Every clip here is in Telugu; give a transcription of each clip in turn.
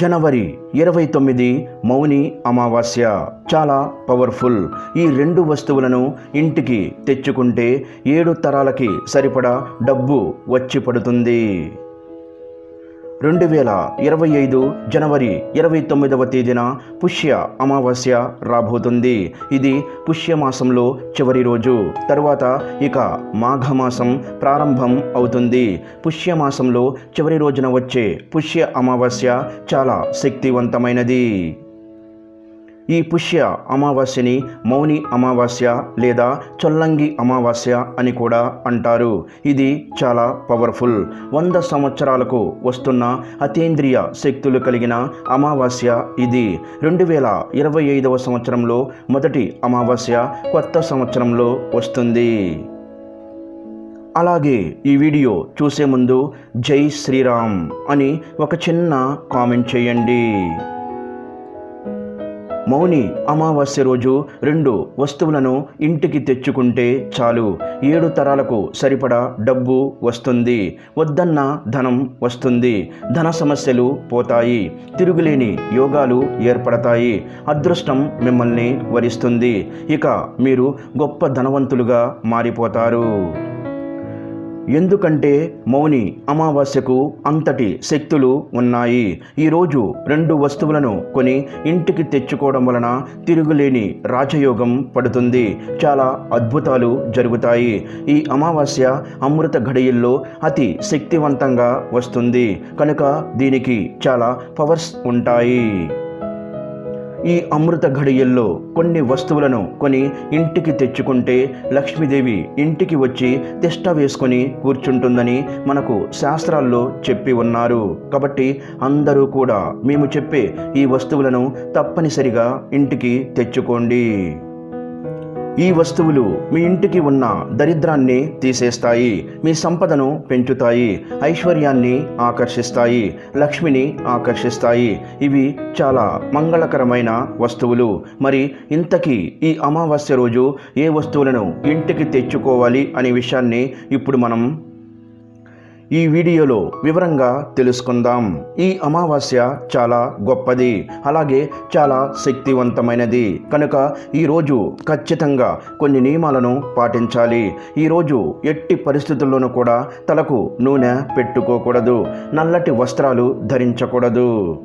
జనవరి ఇరవై తొమ్మిది మౌని అమావాస్య. చాలా పవర్ఫుల్. ఈ రెండు వస్తువులను ఇంటికి తెచ్చుకుంటే ఏడు తరాలకి సరిపడా డబ్బు వచ్చి పడుతుంది. రెండు వేల ఇరవై ఐదు జనవరి ఇరవై తొమ్మిదవ తేదీన పుష్య అమావాస్య రాబోతుంది. ఇది పుష్యమాసంలో చివరి రోజు. తరువాత ఇక మాఘమాసం ప్రారంభం అవుతుంది. పుష్యమాసంలో చివరి రోజున వచ్చే పుష్య అమావాస్య చాలా శక్తివంతమైనది. ఈ పుష్య అమావాస్యని మౌని అమావాస్య లేదా చొల్లంగి అమావాస్య అని కూడా అంటారు. ఇది చాలా పవర్ఫుల్ వంద సంవత్సరాలకు వస్తున్న అతీంద్రియ శక్తులు కలిగిన అమావాస్య ఇది. రెండు వేల ఇరవై ఐదవ సంవత్సరంలో మొదటి అమావాస్య కొత్త సంవత్సరంలో వస్తుంది. అలాగే ఈ వీడియో చూసే ముందు జై శ్రీరామ్ అని ఒక చిన్న కామెంట్ చేయండి. మౌని అమావాస్య రోజు రెండు వస్తువులను ఇంటికి తెచ్చుకుంటే చాలు. ఏడు తరాలకు సరిపడా డబ్బు వస్తుంది. వద్దన్న ధనం వస్తుంది. ధన సమస్యలు పోతాయి. తిరుగులేని యోగాలు ఏర్పడతాయి. అదృష్టం మిమ్మల్ని వరిస్తుంది. ఇక మీరు గొప్ప ధనవంతులుగా మారిపోతారు. ఎందుకంటే మౌని అమావాస్యకు అంతటి శక్తులు ఉన్నాయి. ఈరోజు రెండు వస్తువులను కొని ఇంటికి తెచ్చుకోవడం వలన తిరుగులేని రాజయోగం పడుతుంది. చాలా అద్భుతాలు జరుగుతాయి. ఈ అమావాస్య అమృత ఘడియల్లో అతి శక్తివంతంగా వస్తుంది. కనుక దీనికి చాలా పవర్స్ ఉంటాయి. ఈ అమృత ఘడియల్లో కొన్ని వస్తువులను కొని ఇంటికి తెచ్చుకుంటే లక్ష్మీదేవి ఇంటికి వచ్చి తిష్ట వేసుకొని కూర్చుంటుందని మనకు శాస్త్రాల్లో చెప్పి ఉన్నారు. కాబట్టి అందరూ కూడా మేము చెప్పే ఈ వస్తువులను తప్పనిసరిగా ఇంటికి తెచ్చుకోండి. ఈ వస్తువులు మీ ఇంటికి ఉన్న దరిద్రాన్ని తీసేస్తాయి మీ సంపదను పెంచుతాయి ఐశ్వర్యాన్ని ఆకర్షిస్తాయి లక్ష్మిని ఆకర్షిస్తాయి. ఇవి చాలా మంగళకరమైన వస్తువులు. మరి ఇంతకీ ఈ అమావాస్య రోజు ఏ వస్తువులను ఇంటికి తెచ్చుకోవాలి అనే విషయాన్ని ఇప్పుడు మనం ఈ వీడియోలో వివరంగా తెలుసుకుందాం. ఈ అమావాస్య చాలా గొప్పది అలాగే చాలా శక్తివంతమైనది. కనుక ఈరోజు ఖచ్చితంగా కొన్ని నియమాలను పాటించాలి. ఈరోజు ఎట్టి పరిస్థితుల్లోనూ కూడా తలకు నూనె పెట్టుకోకూడదు నల్లటి వస్త్రాలు ధరించకూడదు.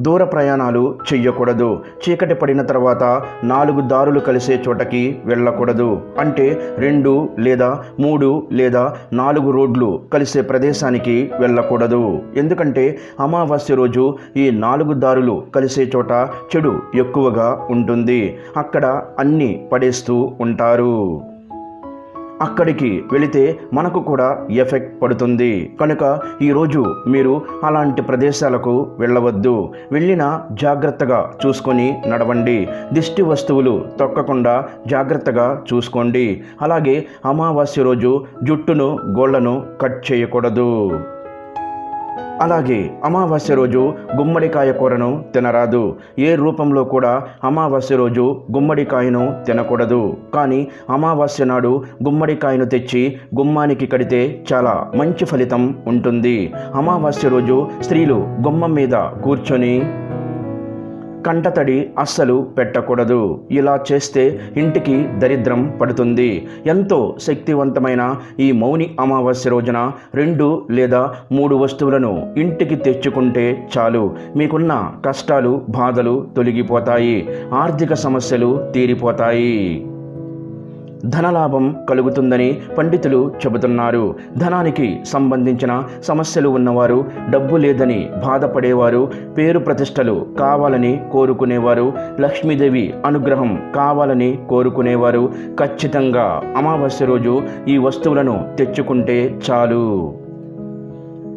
దూర ప్రయాణాలు చెయ్యకూడదు. చీకటి పడిన తర్వాత నాలుగు దారులు కలిసే చోటకి వెళ్ళకూడదు. అంటే రెండు లేదా మూడు లేదా నాలుగు రోడ్లు కలిసే ప్రదేశానికి వెళ్ళకూడదు. ఎందుకంటే అమావాస్య రోజు ఈ నాలుగు దారులు కలిసే చోట చెడు ఎక్కువగా ఉంటుంది. అక్కడ అన్నీ పడేస్తూ ఉంటారు. అక్కడికి వెళితే మనకు కూడా ఎఫెక్ట్ పడుతుంది. కనుక ఈరోజు మీరు అలాంటి ప్రదేశాలకు వెళ్ళవద్దు. వెళ్ళినా జాగ్రత్తగా చూసుకొని నడవండి. దిష్టి వస్తువులు తొక్కకుండా జాగ్రత్తగా చూసుకోండి. అలాగే అమావాస్య రోజు జుట్టును గోళ్ళను కట్ చేయకూడదు. అలాగే అమావాస్య రోజు గుమ్మడికాయ కూరను తినరాదు. ఏ రూపంలో కూడా అమావాస్య రోజు గుమ్మడికాయను తినకూడదు. కానీ అమావాస్య నాడు గుమ్మడికాయను తెచ్చి గుమ్మానికి కడితే చాలా మంచి ఫలితం ఉంటుంది. అమావాస్య రోజు స్త్రీలు గుమ్మం మీద కూర్చొని కంటతడి అస్సలు పెట్టకూడదు. ఇలా చేస్తే ఇంటికి దరిద్రం పడుతుంది. ఎంతో శక్తివంతమైన ఈ మౌని అమావాస్య రోజున రెండు లేదా మూడు వస్తువులను ఇంటికి తెచ్చుకుంటే చాలు. మీకున్న కష్టాలు బాధలు తొలగిపోతాయి. ఆర్థిక సమస్యలు తీరిపోతాయి. ధనలాభం కలుగుతుందని పండితులు చెబుతున్నారు. ధనానికి సంబంధించిన సమస్యలు ఉన్నవారు డబ్బు లేదని బాధపడేవారు పేరు ప్రతిష్టలు కావాలని కోరుకునేవారు లక్ష్మీదేవి అనుగ్రహం కావాలని కోరుకునేవారు. ఖచ్చితంగా అమావాస్య రోజు ఈ వస్తువులను తెచ్చుకుంటే చాలు.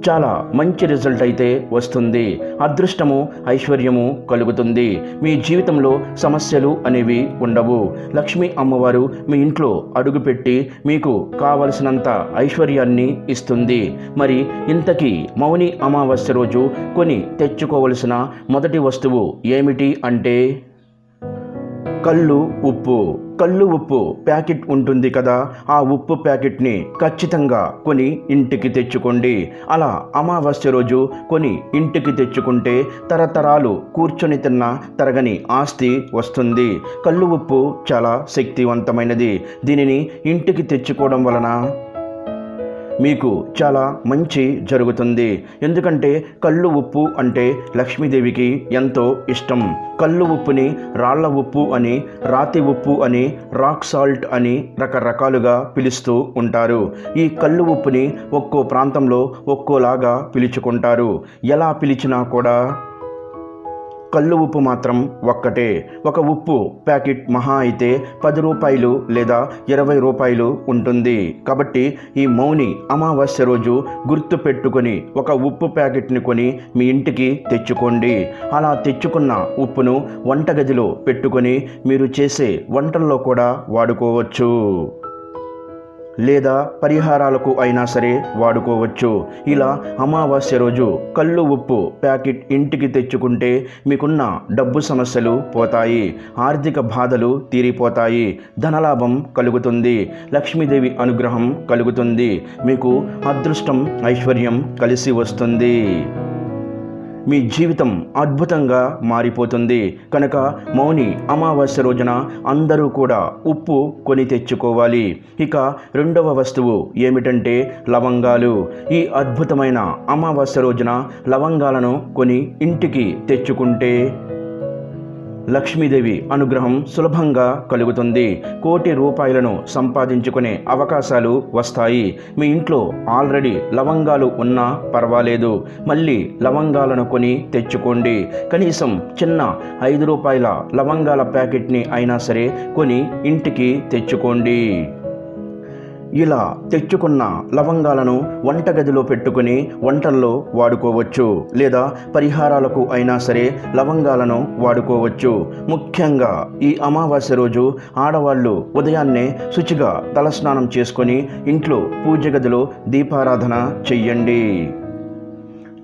చాలా మంచి రిజల్ట్ అయితే వస్తుంది. అదృష్టము ఐశ్వర్యము కలుగుతుంది. మీ జీవితంలో సమస్యలు అనేవి ఉండవు. లక్ష్మీ అమ్మవారు మీ ఇంట్లో అడుగుపెట్టి మీకు కావలసినంత ఐశ్వర్యాన్ని ఇస్తుంది. మరి ఇంతకీ మౌని అమావాస్య రోజు కొని తెచ్చుకోవలసిన మొదటి వస్తువు ఏమిటి అంటే? కళ్ళు ఉప్పు. కళ్ళు ఉప్పు ప్యాకెట్ ఉంటుంది కదా ఆ ఉప్పు ప్యాకెట్ని ఖచ్చితంగా కొని ఇంటికి తెచ్చుకోండి. అలా అమావాస్య రోజు కొని ఇంటికి తెచ్చుకుంటే తరతరాలు కూర్చొని తిన్న తరగని ఆస్తి వస్తుంది. కళ్ళు ఉప్పు చాలా శక్తివంతమైనది. దీనిని ఇంటికి తెచ్చుకోవడం వలన మీకు చాలా మంచి జరుగుతుంది. ఎందుకంటే కళ్ళు ఉప్పు అంటే లక్ష్మీదేవికి ఎంతో ఇష్టం. కళ్ళు ఉప్పుని రాళ్ళ ఉప్పు అని రాతి ఉప్పు అని రాక్ సాల్ట్ అని రకరకాలుగా పిలుస్తూ ఉంటారు. ఈ కళ్ళు ఉప్పుని ఒక్కో ప్రాంతంలో ఒక్కోలాగా పిలుచుకుంటారు. ఎలా పిలిచినా కూడా కళ్ళు ఉప్పు మాత్రం ఒక్కటే. ఒక ఉప్పు ప్యాకెట్ మహా అయితే పది రూపాయలు లేదా ఇరవై రూపాయలు ఉంటుంది. కాబట్టి ఈ మౌని అమావాస్య రోజు గుర్తు పెట్టుకొని ఒక ఉప్పు ప్యాకెట్ని కొని మీ ఇంటికి తెచ్చుకోండి. అలా తెచ్చుకున్న ఉప్పును వంటగదిలో పెట్టుకొని మీరు చేసే వంటల్లో కూడా వాడుకోవచ్చు. లేదా పరిహారాలకు అయినా సరే వాడుకోవచ్చు. ఇలా అమావాస్య రోజు కళ్ళు ఉప్పు ప్యాకెట్ ఇంటికి తెచ్చుకుంటే మీకున్న డబ్బు సమస్యలు పోతాయి. ఆర్థిక బాధలు తీరిపోతాయి. ధనలాభం కలుగుతుంది. లక్ష్మీదేవి అనుగ్రహం కలుగుతుంది. మీకు అదృష్టం ఐశ్వర్యం కలిసి వస్తుంది. మీ జీవితం అద్భుతంగా మారిపోతుంది. కనుక మౌని అమావాస్య రోజున అందరూ కూడా ఉప్పు కొని తెచ్చుకోవాలి. ఇక రెండవ వస్తువు ఏమిటంటే లవంగాలు. ఈ అద్భుతమైన అమావాస్య రోజున లవంగాలను కొని ఇంటికి తెచ్చుకుంటే లక్ష్మీదేవి అనుగ్రహం సులభంగా కలుగుతుంది. కోటి రూపాయలను సంపాదించుకునే అవకాశాలు వస్తాయి. మీ ఇంట్లో ఆల్రెడీ లవంగాలు ఉన్నా పర్వాలేదు. మళ్ళీ లవంగాలను కొని తెచ్చుకోండి. కనీసం చిన్న ఐదు రూపాయల లవంగాల ప్యాకెట్ని అయినా సరే కొని ఇంటికి తెచ్చుకోండి. ఇలా తెచ్చుకున్న లవంగాలను వంటగదిలో పెట్టుకుని వంటల్లో వాడుకోవచ్చు. లేదా పరిహారాలకు అయినా సరే లవంగాలను వాడుకోవచ్చు. ముఖ్యంగా ఈ అమావాస్య రోజు ఆడవాళ్ళు ఉదయాన్నే శుచిగా తలస్నానం చేసుకొని ఇంట్లో పూజ గదిలో దీపారాధన చెయ్యండి.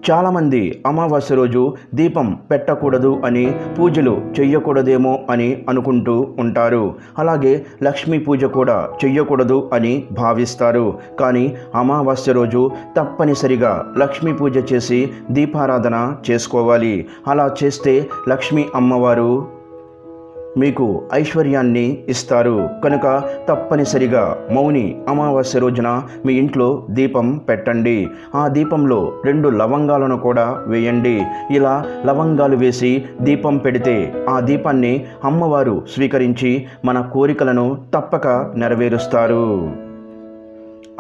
చాలామంది అమావాస్య రోజు దీపం పెట్టకూడదు అని పూజలు చెయ్యకూడదేమో అని అనుకుంటూ ఉంటారు. అలాగే లక్ష్మీ పూజ కూడా చెయ్యకూడదు అని భావిస్తారు. కానీ అమావాస్య రోజు తప్పనిసరిగా లక్ష్మీ పూజ చేసి దీపారాధన చేసుకోవాలి. అలా చేస్తే లక్ష్మీ అమ్మవారు మీకు ఐశ్వర్యాన్ని ఇస్తారు. కనుక తప్పనిసరిగా మౌని అమావాస్య రోజున మీ ఇంట్లో దీపం పెట్టండి. ఆ దీపంలో రెండు లవంగాలను కూడా వేయండి. ఇలా లవంగాలు వేసి దీపం పెడితే ఆ దీపాన్ని అమ్మవారు స్వీకరించి మన కోరికలను తప్పక నెరవేరుస్తారు.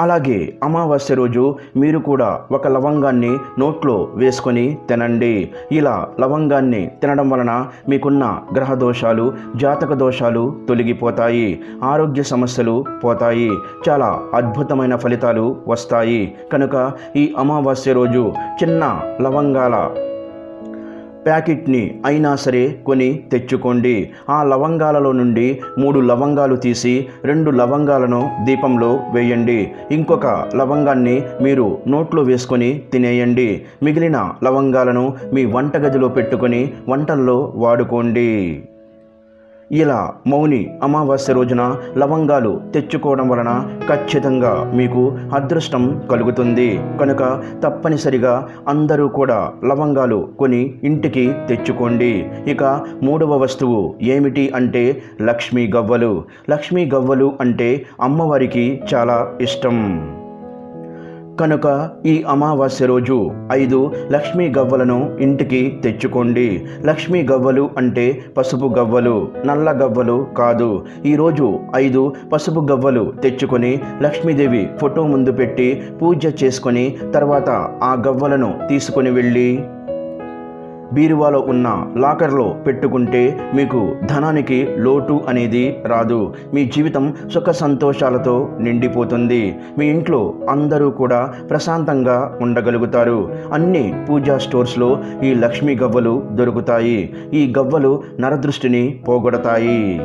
అలాగే అమావాస్య రోజు మీరు కూడా ఒక లవంగాన్ని నోట్లో వేసుకొని తినండి. ఇలా లవంగాన్ని తినడం వలన మీకున్న గ్రహ దోషాలు జాతక దోషాలు తొలగిపోతాయి ఆరోగ్య సమస్యలు పోతాయి చాలా అద్భుతమైన ఫలితాలు వస్తాయి. కనుక ఈ అమావాస్య రోజు చిన్న లవంగాల ప్యాకెట్ని అయినా సరే కొని తెచ్చుకోండి. ఆ లవంగాలలో నుండి మూడు లవంగాలు తీసి రెండు లవంగాలను దీపంలో వేయండి. ఇంకొక లవంగాన్ని మీరు నోట్లో వేసుకొని తినేయండి. మిగిలిన లవంగాలను మీ వంటగదిలో పెట్టుకొని వంటల్లో వాడుకోండి. ఇలా మౌని అమావాస్య రోజున లవంగాలు తెచ్చుకోవడం వలన ఖచ్చితంగా మీకు అదృష్టం కలుగుతుంది. కనుక తప్పనిసరిగా అందరూ కూడా లవంగాలు కొని ఇంటికి తెచ్చుకోండి. ఇక మూడవ వస్తువు ఏమిటి అంటే లక్ష్మీ గవ్వలు. లక్ష్మీ గవ్వలు అంటే అమ్మవారికి చాలా ఇష్టం. కనుక ఈ అమావాస్య రోజు ఐదు లక్ష్మీ గవ్వలను ఇంటికి తెచ్చుకోండి. లక్ష్మీ గవ్వలు అంటే పసుపు గవ్వలు నల్ల గవ్వలు కాదు. ఈరోజు ఐదు పసుపు గవ్వలు తెచ్చుకొని లక్ష్మీదేవి ఫోటో ముందు పెట్టి పూజ చేసుకొని తర్వాత ఆ గవ్వలను తీసుకొని వెళ్ళి బీరువాలో ఉన్న లాకర్లో పెట్టుకుంటే మీకు ధనానికి లోటు అనేది రాదు. మీ జీవితం సుఖ సంతోషాలతో నిండిపోతుంది. మీ ఇంట్లో అందరూ కూడా ప్రశాంతంగా ఉండగలుగుతారు. అన్ని పూజా స్టోర్స్లో ఈ లక్ష్మీ గవ్వలు దొరుకుతాయి. ఈ గవ్వలు నరదృష్టిని పోగొడతాయి.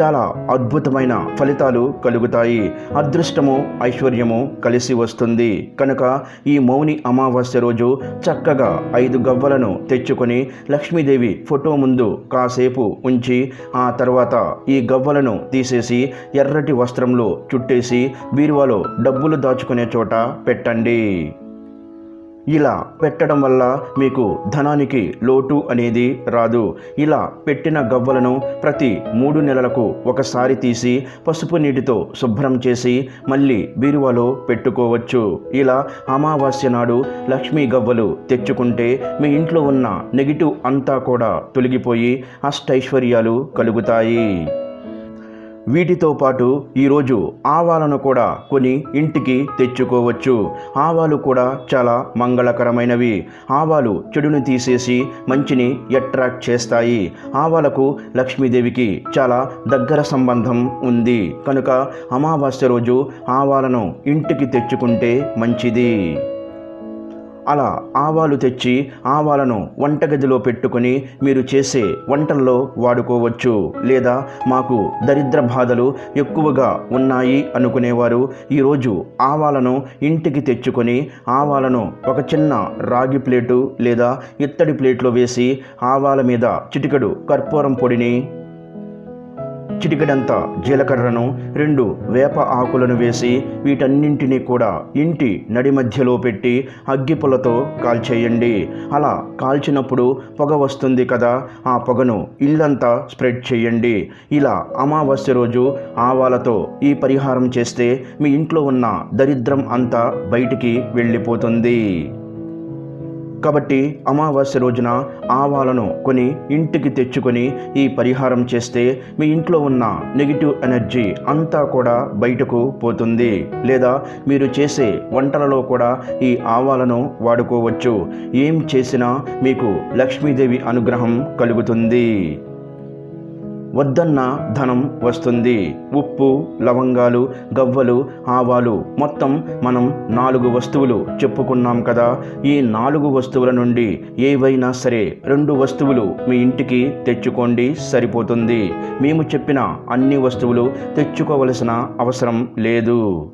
చాలా అద్భుతమైన ఫలితాలు కలుగుతాయి. అదృష్టము ఐశ్వర్యము కలిసి వస్తుంది. కనుక ఈ మౌని అమావాస్య రోజు చక్కగా ఐదు గవ్వలను తెచ్చుకొని లక్ష్మీదేవి ఫోటో ముందు కాసేపు ఉంచి ఆ తర్వాత ఈ గవ్వలను తీసేసి ఎర్రటి వస్త్రంలో చుట్టేసి బీరువాలో డబ్బులు దాచుకునే చోట పెట్టండి. ఇలా పెట్టడం వల్ల మీకు ధనానికి లోటు అనేది రాదు. ఇలా పెట్టిన గవ్వలను ప్రతి మూడు నెలలకు ఒకసారి తీసి పసుపు నీటితో శుభ్రం చేసి మళ్ళీ బీరువాలో పెట్టుకోవచ్చు. ఇలా అమావాస్య నాడు లక్ష్మీ గవ్వలు తెచ్చుకుంటే మీ ఇంట్లో ఉన్న నెగిటివ్ అంతా కూడా తొలగిపోయి అష్టైశ్వర్యాలు కలుగుతాయి. వీటితో పాటు ఈరోజు ఆవాలను కూడా కొని ఇంటికి తెచ్చుకోవచ్చు. ఆవాలు కూడా చాలా మంగళకరమైనవి. ఆవాలు చెడును తీసేసి మంచిని అట్రాక్ట్ చేస్తాయి. ఆవాలకు లక్ష్మీదేవికి చాలా దగ్గర సంబంధం ఉంది. కనుక అమావాస్య రోజు ఆవాలను ఇంటికి తెచ్చుకుంటే మంచిది. అలా ఆవాలు తెచ్చి ఆవాలను వంటగదిలో పెట్టుకొని మీరు చేసే వంటల్లో వాడుకోవచ్చు. లేదా మాకు దరిద్ర బాధలు ఎక్కువగా ఉన్నాయి అనుకునేవారు. ఈరోజు ఆవాలను ఇంటికి తెచ్చుకొని ఆవాలను ఒక చిన్న రాగి ప్లేటు లేదా ఇత్తడి ప్లేట్లో వేసి ఆవాల మీద చిటికెడు కర్పూరం పొడిని చిటికెడంత జీలకర్రను రెండు వేప ఆకులను వేసి వీటన్నింటినీ కూడా ఇంటి నడి మధ్యలో పెట్టి అగ్గిపులతో కాల్చేయండి. అలా కాల్చినప్పుడు పొగ వస్తుంది కదా ఆ పొగను ఇల్లంతా స్ప్రెడ్ చేయండి. ఇలా అమావాస్య రోజు ఆవాలతో ఈ పరిహారం చేస్తే మీ ఇంట్లో ఉన్న దరిద్రం అంతా బయటికి వెళ్ళిపోతుంది. కాబట్టి అమావాస్య రోజున ఆవాలను కొని ఇంటికి తెచ్చుకొని ఈ పరిహారం చేస్తే మీ ఇంట్లో ఉన్న నెగిటివ్ ఎనర్జీ అంతా కూడా బయటకు పోతుంది. లేదా మీరు చేసే వంటలలో కూడా ఈ ఆవాలను వాడుకోవచ్చు. ఏం చేసినా మీకు లక్ష్మీదేవి అనుగ్రహం కలుగుతుంది. వద్దన్న ధనం వస్తుంది. ఉప్పు లవంగాలు గవ్వలు ఆవాలు మొత్తం మనం నాలుగు వస్తువులు చెప్పుకున్నాం కదా. ఈ నాలుగు వస్తువుల నుండి ఏవైనా సరే రెండు వస్తువులు మీ ఇంటికి తెచ్చుకోండి సరిపోతుంది. మేము చెప్పిన అన్ని వస్తువులు తెచ్చుకోవలసిన అవసరం లేదు.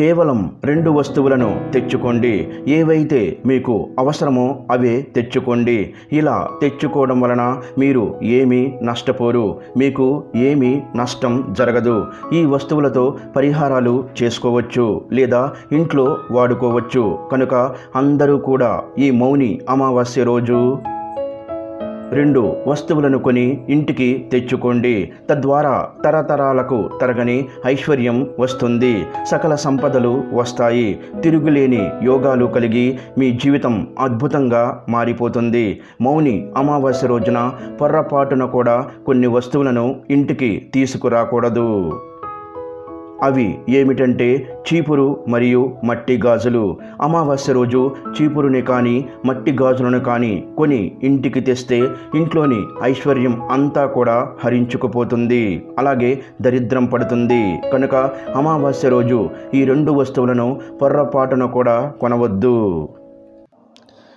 కేవలం రెండు వస్తువులను తెచ్చుకోండి. ఏవైతే మీకు అవసరమో అవే తెచ్చుకోండి. ఇలా తెచ్చుకోవడం వలన మీరు ఏమీ నష్టపోరు. మీకు ఏమీ నష్టం జరగదు. ఈ వస్తువులతో పరిహారాలు చేసుకోవచ్చు లేదా ఇంట్లో వాడుకోవచ్చు. కనుక అందరూ కూడా ఈ మౌని అమావాస్య రోజు రెండు వస్తువులను కొని ఇంటికి తెచ్చుకోండి. తద్వారా తరతరాలకు తరగని ఐశ్వర్యం వస్తుంది. సకల సంపదలు వస్తాయి. తిరుగులేని యోగాలు కలిగి మీ జీవితం అద్భుతంగా మారిపోతుంది. మౌని అమావాస్య రోజున పొర్రపాటున కూడా కొన్ని వస్తువులను ఇంటికి తీసుకురాకూడదు. అవి ఏమిటంటే చీపురు మరియు మట్టి గాజులు. అమావాస్య రోజు చీపురుని కానీ మట్టి గాజులను కానీ కొని ఇంటికి తెస్తే ఇంట్లోని ఐశ్వర్యం అంతా కూడా హరించుకుపోతుంది. అలాగే దరిద్రం పడుతుంది. కనుక అమావాస్య రోజు ఈ రెండు వస్తువులను పొర్రపాటున కూడా కొనవద్దు.